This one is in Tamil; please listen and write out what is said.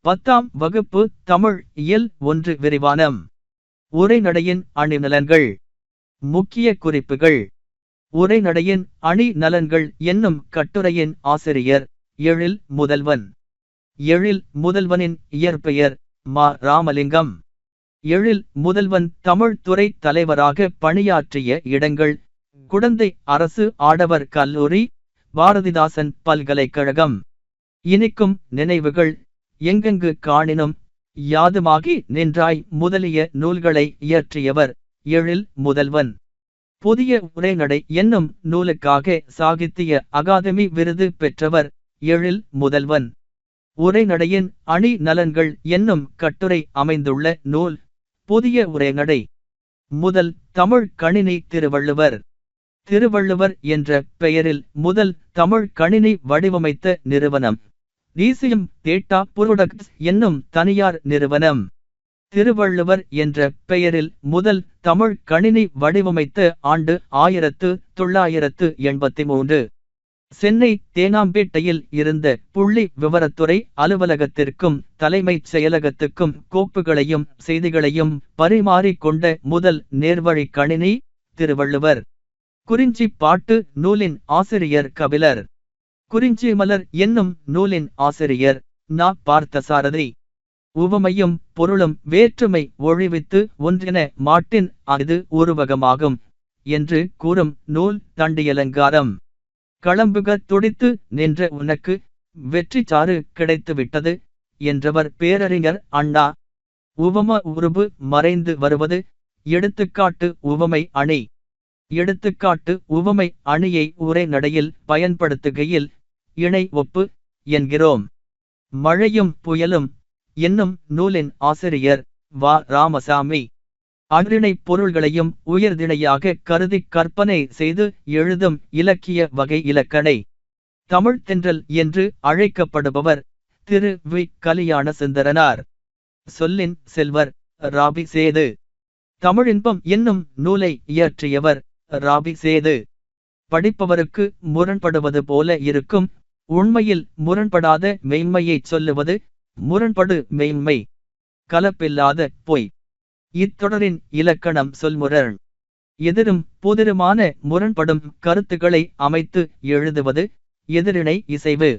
பத்தாம் வகுப்பு தமிழ் இயல் ஒன்று விரிவானம். உரைநடையின் அணிநலன்கள். முக்கிய குறிப்புகள். உரைநடையின் அணி நலன்கள் என்னும் கட்டுரையின் ஆசிரியர் எழில் முதல்வன். எழில் முதல்வனின் இயற்பெயர் மா. ராமலிங்கம். எழில் முதல்வன் தமிழ் துறை தலைவராக பணியாற்றிய இடங்கள். குடந்தை அரசு ஆடவர் கல்லூரி பாரதிதாசன் பல்கலைக்கழகம். இனிக்கும் நினைவுகள். எங்கெங்கு காணினும் யாதுமாகி நின்றாய் முதலிய நூல்களை இயற்றியவர் எழில் முதல்வன். புதிய உரைநடை என்னும் நூலுக்காக சாகித்திய அகாதமி விருது பெற்றவர் எழில் முதல்வன். உரைநடையின் அணி நலன்கள் என்னும் கட்டுரை அமைந்துள்ள நூல் புதிய உரைநடை. முதல் தமிழ் கணினி திருவள்ளுவர். திருவள்ளுவர் என்ற பெயரில் முதல் தமிழ் கணினி வடிவமைத்த நிறுவனம். ரீசியம் டேட்டா புரோடக்ட்ஸ் என்னும் தனியார் நிறுவனம். திருவள்ளுவர் என்ற பெயரில் முதல் தமிழ் கணினி வடிவமைத்த ஆண்டு ஆயிரத்து தொள்ளாயிரத்து எண்பத்தி மூன்று சென்னை தேனாம்பேட்டையில் இருந்த புள்ளி விவரத்துறை அலுவலகத்திற்கும் தலைமைச் செயலகத்துக்கும் கோப்புகளையும் செய்திகளையும் பரிமாறிக்கொண்ட முதல் நேர்வழி கணினி திருவள்ளுவர். குறிஞ்சி பாட்டு நூலின் ஆசிரியர் கபிலர். குறிஞ்சி மலர் என்னும் நூலின் ஆசிரியர் நா. பார்த்தசாரதி. உவமையும் பொருளும் வேற்றுமை ஒழிவித்து ஒன்றின மாட்டின் அது உருவகமாகும் என்று கூறும் நூல் தண்டியலங்காரம். களம்புக துடித்து நின்ற உனக்கு வெற்றி சாறு கிடைத்துவிட்டது என்றவர் பேரறிஞர் அண்ணா. உவம உருபு மறைந்து வருவது எடுத்துக்காட்டு உவமை அணி. எடுத்துக்காட்டு உவமை அணியை உரைநடையில் பயன்படுத்துகையில் இணை ஒப்பு என்கிறோம். மழையும் புயலும் என்னும் நூலின் ஆசிரியர் வா. ராமசாமி அன்றிணை பொருள்களையும் உயர்திணையாக கருதி கற்பனை செய்து எழுதும் இலக்கிய வகை இலக்கணை. தமிழ் தென்றல் என்று அழைக்கப்படுபவர் திரு. வி. கலியான சுந்தரனார் சொல்லின் செல்வர் ராபி சேது. தமிழின்பம் என்னும் நூலை இயற்றியவர் ராபி சேது. படிப்பவருக்கு முரண்படுவது போல இருக்கும் உண்மையில் முரண்படாத மெய்மையைச் சொல்லுவது முரண்படு மெய்மை கலப்பில்லாத பொய். இத்தொடரின் இலக்கணம் சொல்முரண் எதிரும் புதிருமான முரண்படும் கருத்துக்களை அமைத்து எழுதுவது எதிரினை இசைவு.